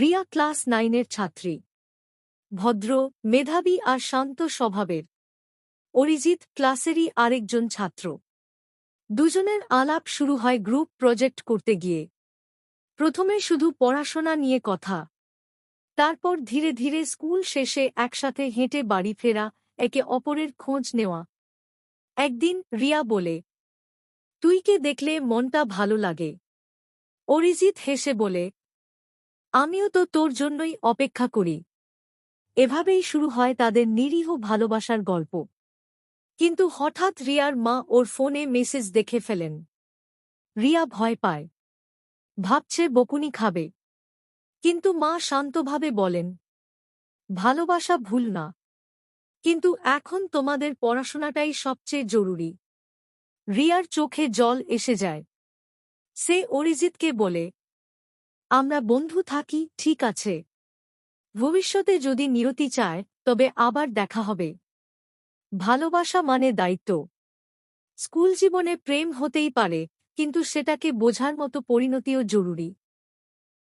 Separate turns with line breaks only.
Riya class নাইনের ছাত্রী। ভদ্র, মেধাবী আর শান্ত স্বভাবের। অরিজিৎ ক্লাসেরই আরেকজন ছাত্র। দুজনের আলাপ শুরু হয় গ্রুপ প্রজেক্ট করতে গিয়ে। প্রথমে শুধু পড়াশোনা নিয়ে কথা। তারপর ধীরে ধীরে স্কুল শেষে একসাথে হেঁটে বাড়ি ফেরা, একে অপরের খোঁজ নেওয়া। একদিন রিয়া বলে তুইকে দেখলে মনটা ভালো লাগে? অরিজিৎ হেসে বলে আমিও তো তোর জন্যই অপেক্ষা করি। এভাবেই শুরু হয় তাদের নিরীহ ভালোবাসার গল্প। কিন্তু হঠাৎ রিয়ার মা ওর ফোনে মেসেজ দেখে ফেলেন। রিয়া ভয় পায়। ভাবছে বকুনি খাবে। কিন্তু মা শান্তভাবে বলেন, ভালোবাসা ভুল না। কিন্তু এখন তোমাদের পড়াশোনাটাই সবচেয়ে জরুরি। রিয়ার চোখে জল এসে যায়। সে অরিজিৎকে বলে আমরা বন্ধু থাকি, ঠিক আছে। ভবিষ্যতে যদি নিরতি চায়, তবে আবার দেখা হবে। ভালোবাসা মানে দায়িত্ব। স্কুল জীবনে প্রেম হতেই পারে, কিন্তু সেটাকে বোঝার মতো পরিণতিও জরুরি।